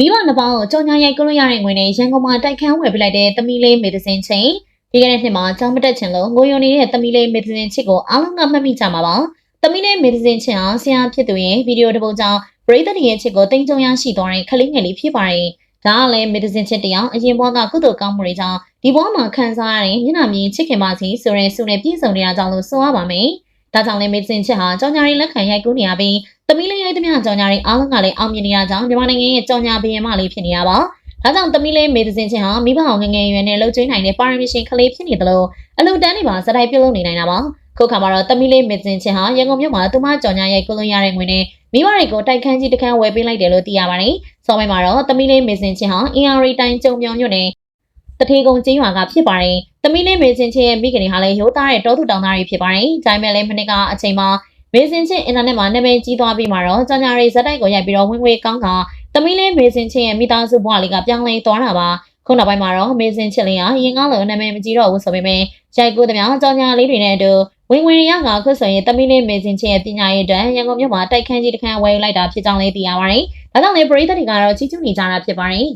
မိဘနှစ်ပေါင်းကိုကြောင်ညာရိုက်ကုလို့ရတဲ့ငွေနဲ့ရန်ကုန်မှာတိုက်ခန်းဝယ်ပေးလိုက်တဲ့သမီးလေးမေဒစင်ချင်းဒီကနေ့နှစ်မှာကျောင်းမတက်ချင်လို့ငိုယုံနေတဲ့သမီးလေးမေဒစင်ချစ်ကိုအားလုံးကမှတ်မိကြမှာပါသမီးလေးမေဒစင်ချင်းအောင်ဆရာဖြစ်သူရဲ့ဗီဒီယိုတစ်ပုဒ်ကြောင့်ပရိသတ်တွေရဲ့ချစ်ကိုတင်ကြုံရရှိသွားတဲ့ခလေးငယ်လေးဖြစ်ပါတယ်ဒါကလည်းမေဒစင်ချစ်တရားအရင်ဘဝကကုသိုလ်ကောင်းမှုတွေကြောင့်ဒီဘဝမှာခံစားရတဲ့မျက်နှာမြင်ချစ်ခင်ပါစီဆိုတဲ့ဆုနဲ့ပြည့်စုံနေတာကြောင့်လို့ဆိုရပါမယ်ဒါကြောင့်လည်းမေဒစင်ချစ်ဟာကြောင်ညာရီလက်ခံရိုက်ကူးနေရပြီး သမီးလေးရိုက်သမျှကြောင်ညာတွေအားလုံးကလည်းအောင်မြင်နေရကြောင်းမြန်မာနိုင်ငံရဲ့ကြောင်ညာဘီရင်မလေးဖြစ်နေရပါ။ဒါကြောင့်သမီးလေးမေဒစင်ချင်းဟာမိဘအောင်ငယ်ငယ်ရွယ်နဲ့လှုပ်ကျွေးနိုင်တဲ့ပါရမီရှင်ကလေးဖြစ်နေသလိုအလူတန်းတွေပါစတိုက်ပြုတ်လုပ်နေနိုင်တာပါ။ခုခါမှာတော့သမီးလေးမေဒစင်ချင်းဟာရန်ကုန်မြို့မှာသူမကြောင်ညာရိုက်ကုလို့ရတဲ့ငွေနဲ့မိဘတွေကိုတိုက်ခန်းကြီးတစ်ခန်းဝယ်ပေးလိုက်တယ်လို့သိရပါတယ်။စောပိုင်းမှာတော့သမီးလေးမေဒစင်ချင်းဟာအင်အားရီတိုင်းကျုံမြောင်ညွတ်နဲ့တထေကုံကျင်းရွာကဖြစ်ပါတယ်။သမီးလေးမေဒစင်ချင်းရဲ့မိခင်တွေဟာလည်းရိုးသားတဲ့တောသူတောင်သားတွေဖြစ်ပါတယ်။ဒါပေမဲ့လည်းမနစ်ကအချိန်မှာ မေစင်ချင်းအင်တာနက်မှာနာမည်ကြီးသွားပြီးမှတော့ကြောင်ညာရီဇက်တိုက်ကိုရိုက်ပြီးတော့ဝင်ငွေကောင်းကသမီးလေးမေစင်ချင်းရဲ့မိသားစုဘဝလေးကပြောင်းလဲသွားတာပါခုနောက်ပိုင်းမှာတော့မေစင်ချင်းလေးဟာရင်ကားလိုနာမည်မကြီးတော့ဘူးဆိုပေမဲ့ရိုက်ကူးသမျှကြောင်ညာလေးတွေနဲ့အတူဝင်ငွေရကခုဆိုရင်သမီးလေးမေစင်ချင်းရဲ့ပညာရေးအတွက်ရန်ကုန်မြို့မှာတိုက်ခန်းကြီးတစ်ခန်းဝယ်ယူလိုက်တာဖြစ်ကြောင်းလေးသိရပါတယ်ဒါကြောင့်လေပရိသတ်တွေကတော့ချီးကျူးနေကြတာဖြစ်ပါတယ်